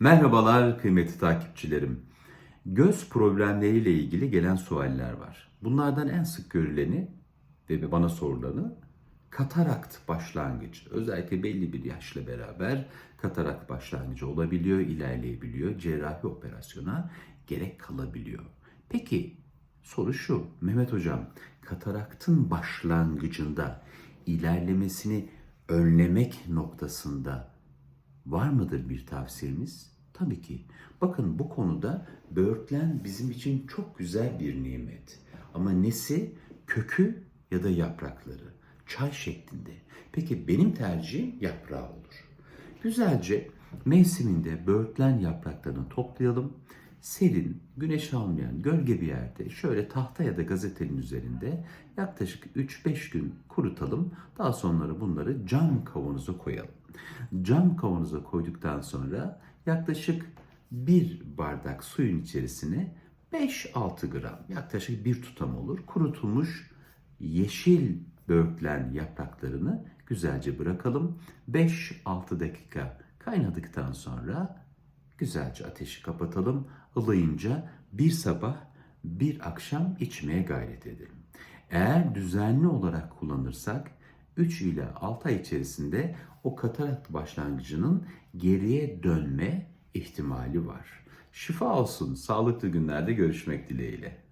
Merhabalar kıymetli takipçilerim. Göz problemleriyle ilgili gelen sualler var. Bunlardan en sık görüleni ve bana sorulanı katarakt başlangıcı. Özellikle belli bir yaşla beraber katarakt başlangıcı olabiliyor, ilerleyebiliyor. Cerrahi operasyona gerek kalabiliyor. Peki soru şu, Mehmet Hocam, kataraktın başlangıcında ilerlemesini önlemek noktasında Var mıdır bir tavsiyemiz? Tabii ki. Bakın bu konuda böğürtlen bizim için çok güzel bir nimet. Ama nesi? Kökü ya da yaprakları. Çay şeklinde. Peki benim tercihim yaprağı olur. Güzelce mevsiminde böğürtlen yapraklarını toplayalım. Serin, güneş almayan, gölge bir yerde şöyle tahta ya da gazetenin üzerinde yaklaşık 3-5 gün kurutalım. Daha sonra bunları cam kavanoza koyalım. Cam kavanoza koyduktan sonra yaklaşık bir bardak suyun içerisine 5-6 gram yaklaşık bir tutam olur kurutulmuş yeşil böğürtlen yapraklarını güzelce bırakalım. 5-6 dakika kaynadıktan sonra güzelce ateşi kapatalım. Ilayınca bir sabah bir akşam içmeye gayret edelim. Eğer düzenli olarak kullanırsak 3 ile 6 ay içerisinde o katarakt başlangıcının geriye dönme ihtimali var. Şifa olsun. Sağlıklı günlerde görüşmek dileğiyle.